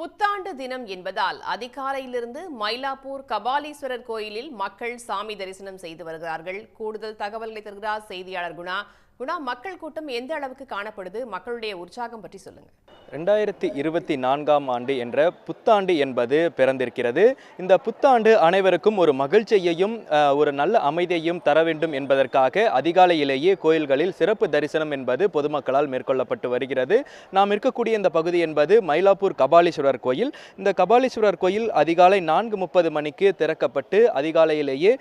புத்தாண்டு தினம் என்பதால் அதிகாலையிலிருந்து மயிலாப்பூர் கபாலீஸ்வரர் கோயிலில் மக்கள் சாமி தரிசனம் செய்து வருகிறார்கள். கூடுதல் தகவல்களை தருகிறார் செய்தியாளர் குணா. குணா மக்கள் கூட்டம் எந்த அளவுக்கு காணப்படுது? மக்களுடைய உற்சாகம் பற்றி சொல்லுங்க. ரெண்டாயிரத்தி இருபத்தி நான்காம் ஆண்டு என்ற புத்தாண்டு என்பது பிறந்திருக்கிறது. இந்த புத்தாண்டு அனைவருக்கும் ஒரு மகிழ்ச்சியையும் ஒரு நல்ல அமைதியையும் தர வேண்டும் என்பதற்காக அதிகாலையிலேயே கோயில்களில் சிறப்பு தரிசனம் என்பது பொதுமக்களால் மேற்கொள்ளப்பட்டு வருகிறது. நாம் இருக்கக்கூடிய இந்த பகுதி என்பது மயிலாப்பூர் கபாலீஸ்வரர் கோயில். இந்த கபாலீஸ்வரர் கோயில் அதிகாலை நான்கு முப்பது மணிக்கு திறக்கப்பட்டு அதிகாலையிலேயே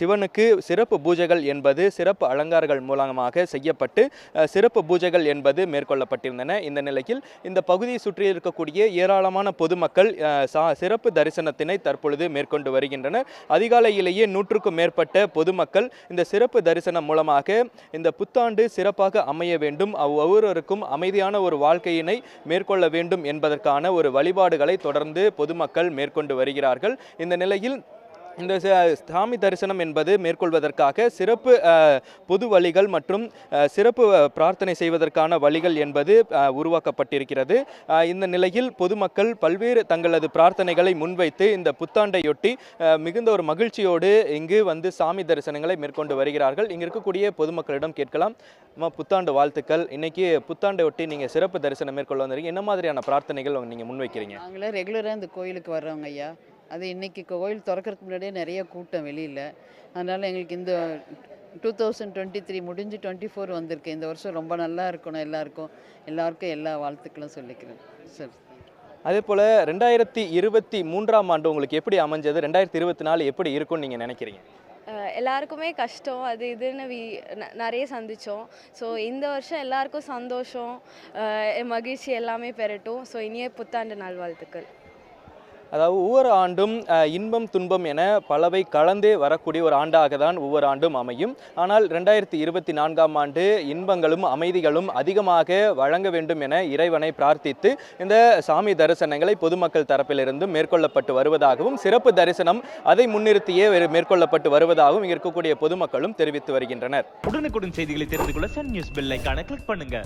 சிவனுக்கு சிறப்பு பூஜைகள் என்பது சிறப்பு அலங்காரங்கள் மூலமாக செய்யப்பட்டு சிறப்பு பூஜைகள் என்பது மேற்கொள்ளப்பட்டிருந்தன. இந்த நிலையில் இந்த பகுதியை சுற்றி இருக்கக்கூடிய ஏராளமான பொதுமக்கள் சா- சிறப்பு தரிசனத்தினை தற்பொழுது மேற்கொண்டு வருகின்றனர். அதிகாலையிலேயே நூற்றுக்கும் மேற்பட்ட பொதுமக்கள் இந்த சிறப்பு தரிசனம் மூலமாக இந்த புத்தாண்டு சிறப்பாக அமைய வேண்டும். ஒவ்வொருவருக்கும் அமைதியான ஒரு வாழ்க்கையினை மேற்கொள்ள வேண்டும் என்பதற்கான ஒரு வழிபாடுகளை தொடர்ந்து பொதுமக்கள் மேற்கொண்டு வருகிறார்கள். இந்த நிலையில் இந்த சாமி தரிசனம் என்பது மேற்கொள்வதற்காக சிறப்பு பொது வழிகள் மற்றும் சிறப்பு பிரார்த்தனை செய்வதற்கான வழிகள் என்பது உருவாக்கப்பட்டிருக்கிறது. இந்த நிலையில் பொதுமக்கள் பல்வேறு தங்களது பிரார்த்தனைகளை முன்வைத்து இந்த புத்தாண்டையொட்டி மிகுந்த ஒரு மகிழ்ச்சியோடு இங்கு வந்து சாமி தரிசனங்களை மேற்கொண்டு வருகிறார்கள். இங்கு இருக்கக்கூடிய பொதுமக்களிடம் கேட்கலாம். புத்தாண்டு வாழ்த்துக்கள். இன்னைக்கு புத்தாண்டையொட்டி நீங்க சிறப்பு தரிசனம் மேற்கொள்ள வந்திருக்கீங்க என்ன மாதிரியான பிரார்த்தனைகள் நீங்க முன்வைக்கிறீங்க? நாங்களே ரெகுலராக இந்த கோயிலுக்கு வர்றவங்க ஐயா. அது இன்னைக்கு கோயில் திறக்கறதுக்கு முன்னாடியே நிறைய கூட்டம் வெளியில். அதனால் எங்களுக்கு இந்த டூ தௌசண்ட் டுவெண்ட்டி த்ரீ முடிஞ்சு டுவெண்ட்டி ஃபோர் வந்திருக்கு. இந்த வருஷம் ரொம்ப நல்லா இருக்கணும் எல்லாருக்கும். எல்லாருக்கும் எல்லா வாழ்த்துக்களும் சொல்லிக்கிறேன். சரி. அதே போல ரெண்டாயிரத்தி இருபத்தி மூன்றாம் ஆண்டு உங்களுக்கு எப்படி அமைஞ்சது? ரெண்டாயிரத்தி இருபத்தி நாலு எப்படி இருக்கும்னு நீங்க நினைக்கிறீங்க? எல்லாருக்குமே கஷ்டம். அது இதுன்னு வி ந- நிறைய சந்தித்தோம் ஸோ இந்த வருஷம் எல்லாருக்கும் சந்தோஷம். மகிழ்ச்சி எல்லாமே பெறட்டும் ஸோ இனிய புத்தாண்டு நல்வாழ்த்துக்கள். அதாவது ஒவ்வொரு ஆண்டும் இன்பம் துன்பம் என பலவை கலந்தே வரக்கூடிய ஒரு ஆண்டாக தான் ஒவ்வொரு ஆண்டும் அமையும். ஆனால் ரெண்டாயிரத்தி இருபத்தி நான்காம் ஆண்டு இன்பங்களும் அமைதிகளும் அதிகமாக வழங்க வேண்டும் என இறைவனை பிரார்த்தித்து இந்த சாமி தரிசனங்களை பொதுமக்கள் தரப்பிலிருந்து மேற்கொள்ளப்பட்டு வருவதாகவும் சிறப்பு தரிசனம் அதை முன்னிறுத்தியே மேற்கொள்ளப்பட்டு வருவதாகவும் இருக்கக்கூடிய பொதுமக்களும் தெரிவித்து வருகின்றனர். உடனுக்குடன் செய்திகளை தெரிந்து கொள்ள சன் நியூஸ் பெல்லைக்கான கிளிக் பண்ணுங்க.